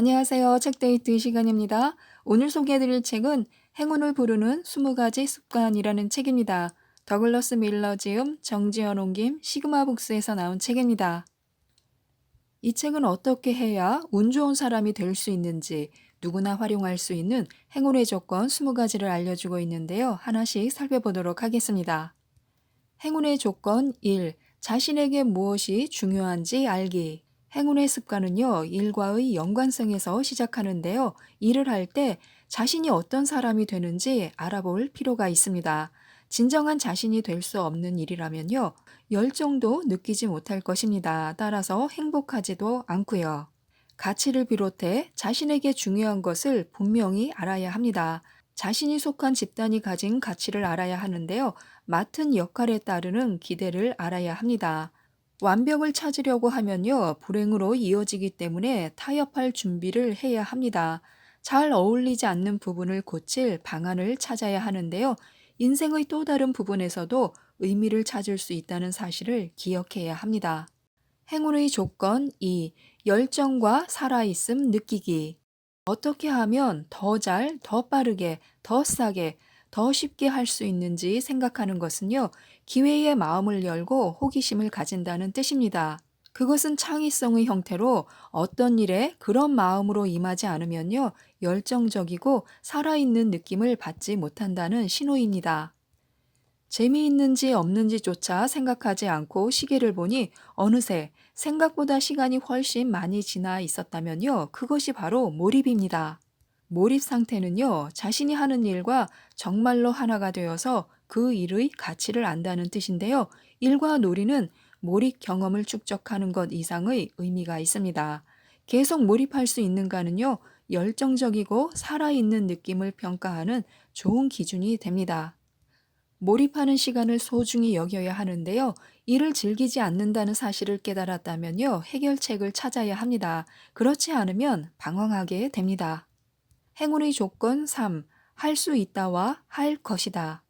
안녕하세요. 책데이트 시간입니다. 오늘 소개해드릴 책은 행운을 부르는 20가지 습관이라는 책입니다. 더글러스 밀러 지음, 정지연 옮김, 시그마 북스에서 나온 책입니다. 이 책은 어떻게 해야 운 좋은 사람이 될 수 있는지 누구나 활용할 수 있는 행운의 조건 20가지를 알려주고 있는데요. 하나씩 살펴보도록 하겠습니다. 행운의 조건 1. 자신에게 무엇이 중요한지 알기. 행운의 습관은요, 일과의 연관성에서 시작하는데요. 일을 할 때 자신이 어떤 사람이 되는지 알아볼 필요가 있습니다. 진정한 자신이 될 수 없는 일이라면요, 열정도 느끼지 못할 것입니다. 따라서 행복하지도 않고요. 가치를 비롯해 자신에게 중요한 것을 분명히 알아야 합니다. 자신이 속한 집단이 가진 가치를 알아야 하는데요. 맡은 역할에 따르는 기대를 알아야 합니다. 완벽을 찾으려고 하면요, 불행으로 이어지기 때문에 타협할 준비를 해야 합니다. 잘 어울리지 않는 부분을 고칠 방안을 찾아야 하는데요. 인생의 또 다른 부분에서도 의미를 찾을 수 있다는 사실을 기억해야 합니다. 행운의 조건 2. 열정과 살아있음 느끼기. 어떻게 하면 더 잘, 더 빠르게, 더 싸게, 더 쉽게 할 수 있는지 생각하는 것은요, 기회의 마음을 열고 호기심을 가진다는 뜻입니다. 그것은 창의성의 형태로 어떤 일에 그런 마음으로 임하지 않으면요, 열정적이고 살아있는 느낌을 받지 못한다는 신호입니다. 재미있는지 없는지조차 생각하지 않고 시계를 보니 어느새 생각보다 시간이 훨씬 많이 지나 있었다면요, 그것이 바로 몰입입니다. 몰입 상태는요, 자신이 하는 일과 정말로 하나가 되어서 그 일의 가치를 안다는 뜻인데요. 일과 놀이는 몰입 경험을 축적하는 것 이상의 의미가 있습니다. 계속 몰입할 수 있는가는요, 열정적이고 살아있는 느낌을 평가하는 좋은 기준이 됩니다. 몰입하는 시간을 소중히 여겨야 하는데요. 이를 즐기지 않는다는 사실을 깨달았다면요, 해결책을 찾아야 합니다. 그렇지 않으면 방황하게 됩니다. 행운의 조건 3. 할 수 있다와 할 것이다.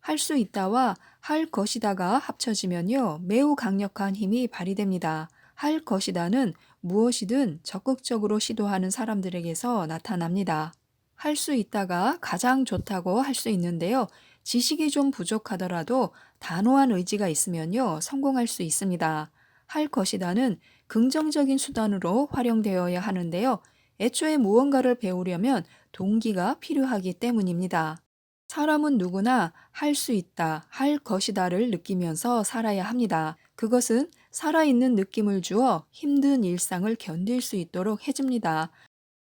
할 수 있다와 할 것이다가 합쳐지면요, 매우 강력한 힘이 발휘됩니다. 할 것이다는 무엇이든 적극적으로 시도하는 사람들에게서 나타납니다. 할 수 있다가 가장 좋다고 할 수 있는데요. 지식이 좀 부족하더라도 단호한 의지가 있으면요, 성공할 수 있습니다. 할 것이다는 긍정적인 수단으로 활용되어야 하는데요. 애초에 무언가를 배우려면 동기가 필요하기 때문입니다. 사람은 누구나 할 수 있다, 할 것이다를 느끼면서 살아야 합니다. 그것은 살아있는 느낌을 주어 힘든 일상을 견딜 수 있도록 해줍니다.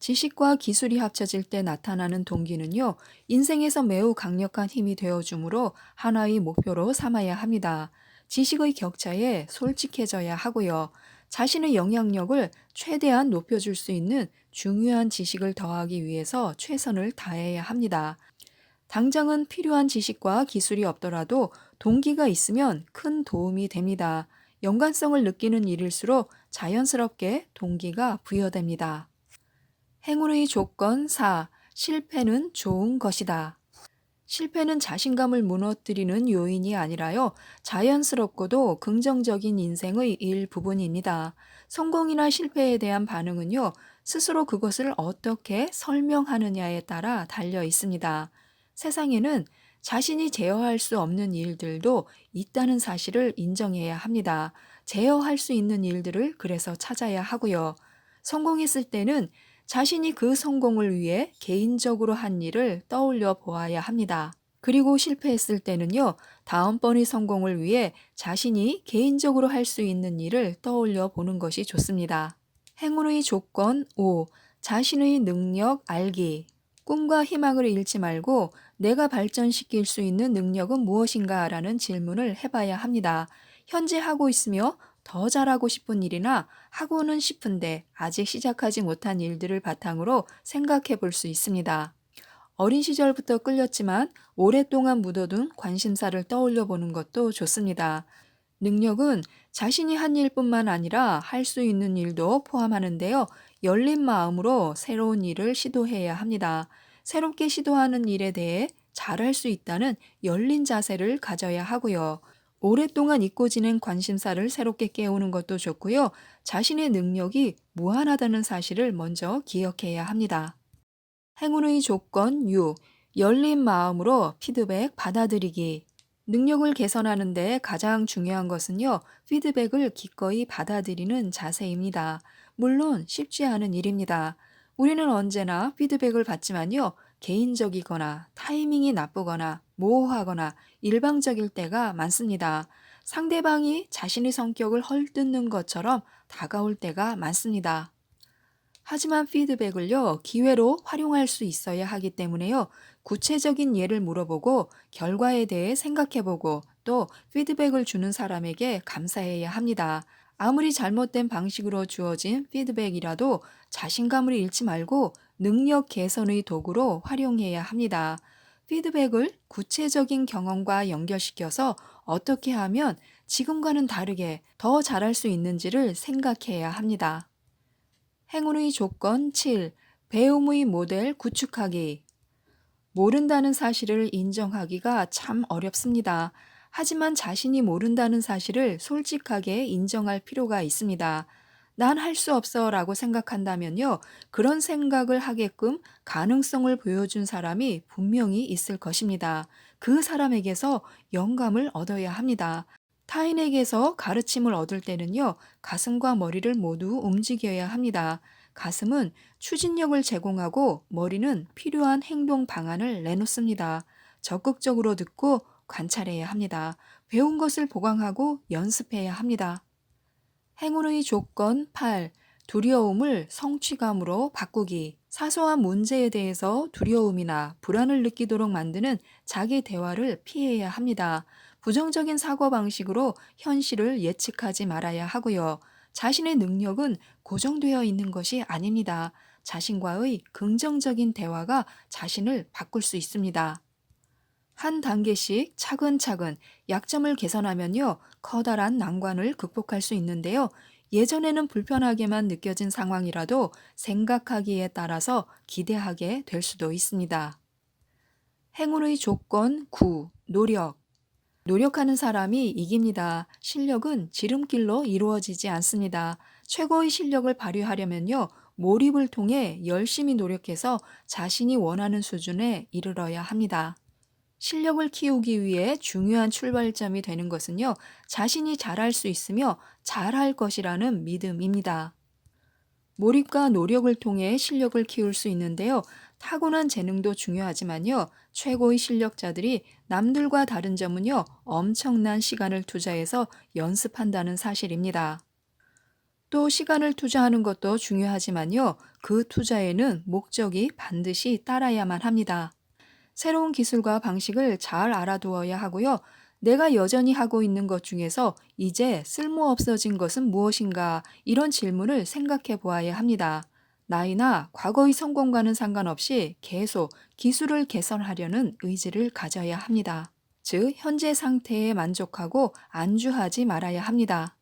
지식과 기술이 합쳐질 때 나타나는 동기는요, 인생에서 매우 강력한 힘이 되어주므로 하나의 목표로 삼아야 합니다. 지식의 격차에 솔직해져야 하고요. 자신의 영향력을 최대한 높여줄 수 있는 중요한 지식을 더하기 위해서 최선을 다해야 합니다. 당장은 필요한 지식과 기술이 없더라도 동기가 있으면 큰 도움이 됩니다. 연관성을 느끼는 일일수록 자연스럽게 동기가 부여됩니다. 행운의 조건 4. 실패는 좋은 것이다. 실패는 자신감을 무너뜨리는 요인이 아니라요, 자연스럽고도 긍정적인 인생의 일부분입니다. 성공이나 실패에 대한 반응은요, 스스로 그것을 어떻게 설명하느냐에 따라 달려 있습니다. 세상에는 자신이 제어할 수 없는 일들도 있다는 사실을 인정해야 합니다. 제어할 수 있는 일들을 그래서 찾아야 하고요. 성공했을 때는 자신이 그 성공을 위해 개인적으로 한 일을 떠올려 보아야 합니다. 그리고 실패했을 때는요, 다음번의 성공을 위해 자신이 개인적으로 할 수 있는 일을 떠올려 보는 것이 좋습니다. 행운의 조건 5. 자신의 능력 알기. 꿈과 희망을 잃지 말고 내가 발전시킬 수 있는 능력은 무엇인가 라는 질문을 해봐야 합니다. 현재 하고 있으며 더 잘하고 싶은 일이나 하고는 싶은데 아직 시작하지 못한 일들을 바탕으로 생각해 볼 수 있습니다. 어린 시절부터 끌렸지만 오랫동안 묻어둔 관심사를 떠올려 보는 것도 좋습니다. 능력은 자신이 한 일뿐만 아니라 할 수 있는 일도 포함하는데요. 열린 마음으로 새로운 일을 시도해야 합니다. 새롭게 시도하는 일에 대해 잘할 수 있다는 열린 자세를 가져야 하고요. 오랫동안 잊고 지낸 관심사를 새롭게 깨우는 것도 좋고요. 자신의 능력이 무한하다는 사실을 먼저 기억해야 합니다. 행운의 조건 6. 열린 마음으로 피드백 받아들이기. 능력을 개선하는데 가장 중요한 것은요, 피드백을 기꺼이 받아들이는 자세입니다. 물론 쉽지 않은 일입니다. 우리는 언제나 피드백을 받지만요, 개인적이거나 타이밍이 나쁘거나 모호하거나 일방적일 때가 많습니다. 상대방이 자신의 성격을 헐뜯는 것처럼 다가올 때가 많습니다. 하지만 피드백을요, 기회로 활용할 수 있어야 하기 때문에요, 구체적인 예를 물어보고 결과에 대해 생각해보고 또 피드백을 주는 사람에게 감사해야 합니다. 아무리 잘못된 방식으로 주어진 피드백이라도 자신감을 잃지 말고 능력 개선의 도구로 활용해야 합니다. 피드백을 구체적인 경험과 연결시켜서 어떻게 하면 지금과는 다르게 더 잘할 수 있는지를 생각해야 합니다. 행운의 조건 7. 배움의 모델 구축하기. 모른다는 사실을 인정하기가 참 어렵습니다. 하지만 자신이 모른다는 사실을 솔직하게 인정할 필요가 있습니다. 난 할 수 없어 라고 생각한다면요. 그런 생각을 하게끔 가능성을 보여준 사람이 분명히 있을 것입니다. 그 사람에게서 영감을 얻어야 합니다. 타인에게서 가르침을 얻을 때는요, 가슴과 머리를 모두 움직여야 합니다. 가슴은 추진력을 제공하고 머리는 필요한 행동 방안을 내놓습니다. 적극적으로 듣고 관찰해야 합니다. 배운 것을 보강하고 연습해야 합니다. 행운의 조건 8. 두려움을 성취감으로 바꾸기. 사소한 문제에 대해서 두려움이나 불안을 느끼도록 만드는 자기 대화를 피해야 합니다. 부정적인 사고 방식으로 현실을 예측하지 말아야 하고요. 자신의 능력은 고정되어 있는 것이 아닙니다. 자신과의 긍정적인 대화가 자신을 바꿀 수 있습니다. 한 단계씩 차근차근 약점을 개선하면요, 커다란 난관을 극복할 수 있는데요. 예전에는 불편하게만 느껴진 상황이라도 생각하기에 따라서 기대하게 될 수도 있습니다. 행운의 조건 9. 노력. 노력하는 사람이 이깁니다. 실력은 지름길로 이루어지지 않습니다. 최고의 실력을 발휘하려면요, 몰입을 통해 열심히 노력해서 자신이 원하는 수준에 이르러야 합니다. 실력을 키우기 위해 중요한 출발점이 되는 것은요, 자신이 잘할 수 있으며 잘할 것이라는 믿음입니다. 몰입과 노력을 통해 실력을 키울 수 있는데요. 타고난 재능도 중요하지만요. 최고의 실력자들이 남들과 다른 점은요. 엄청난 시간을 투자해서 연습한다는 사실입니다. 또 시간을 투자하는 것도 중요하지만요. 그 투자에는 목적이 반드시 따라야만 합니다. 새로운 기술과 방식을 잘 알아두어야 하고요. 내가 여전히 하고 있는 것 중에서 이제 쓸모 없어진 것은 무엇인가? 이런 질문을 생각해 보아야 합니다. 나이나 과거의 성공과는 상관없이 계속 기술을 개선하려는 의지를 가져야 합니다. 즉, 현재 상태에 만족하고 안주하지 말아야 합니다.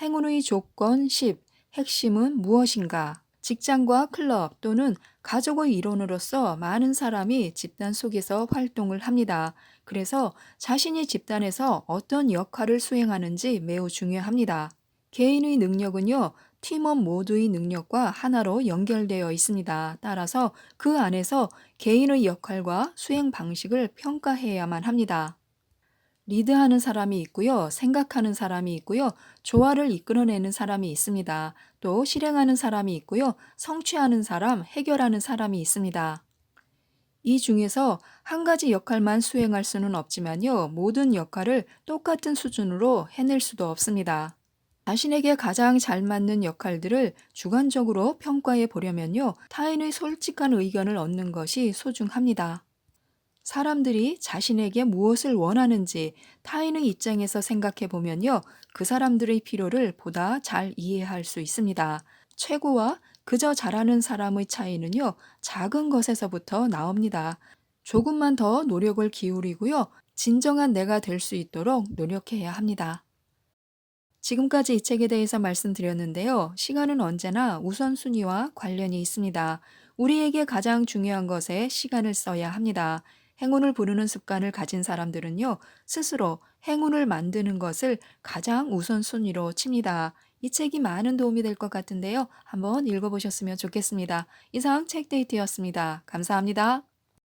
행운의 조건 10. 핵심은 무엇인가? 직장과 클럽 또는 가족의 일원으로서 많은 사람이 집단 속에서 활동을 합니다. 그래서 자신이 집단에서 어떤 역할을 수행하는지 매우 중요합니다. 개인의 능력은요, 팀원 모두의 능력과 하나로 연결되어 있습니다. 따라서 그 안에서 개인의 역할과 수행 방식을 평가해야만 합니다. 리드하는 사람이 있고요. 생각하는 사람이 있고요. 조화를 이끌어내는 사람이 있습니다. 또 실행하는 사람이 있고요. 성취하는 사람, 해결하는 사람이 있습니다. 이 중에서 한 가지 역할만 수행할 수는 없지만요. 모든 역할을 똑같은 수준으로 해낼 수도 없습니다. 자신에게 가장 잘 맞는 역할들을 주관적으로 평가해 보려면요. 타인의 솔직한 의견을 얻는 것이 소중합니다. 사람들이 자신에게 무엇을 원하는지 타인의 입장에서 생각해 보면요. 그 사람들의 필요를 보다 잘 이해할 수 있습니다. 최고와 그저 잘하는 사람의 차이는요. 작은 것에서부터 나옵니다. 조금만 더 노력을 기울이고요. 진정한 내가 될 수 있도록 노력해야 합니다. 지금까지 이 책에 대해서 말씀드렸는데요. 시간은 언제나 우선순위와 관련이 있습니다. 우리에게 가장 중요한 것에 시간을 써야 합니다. 행운을 부르는 습관을 가진 사람들은요, 스스로 행운을 만드는 것을 가장 우선순위로 칩니다. 이 책이 많은 도움이 될 것 같은데요. 한번 읽어보셨으면 좋겠습니다. 이상 책데이트였습니다. 감사합니다.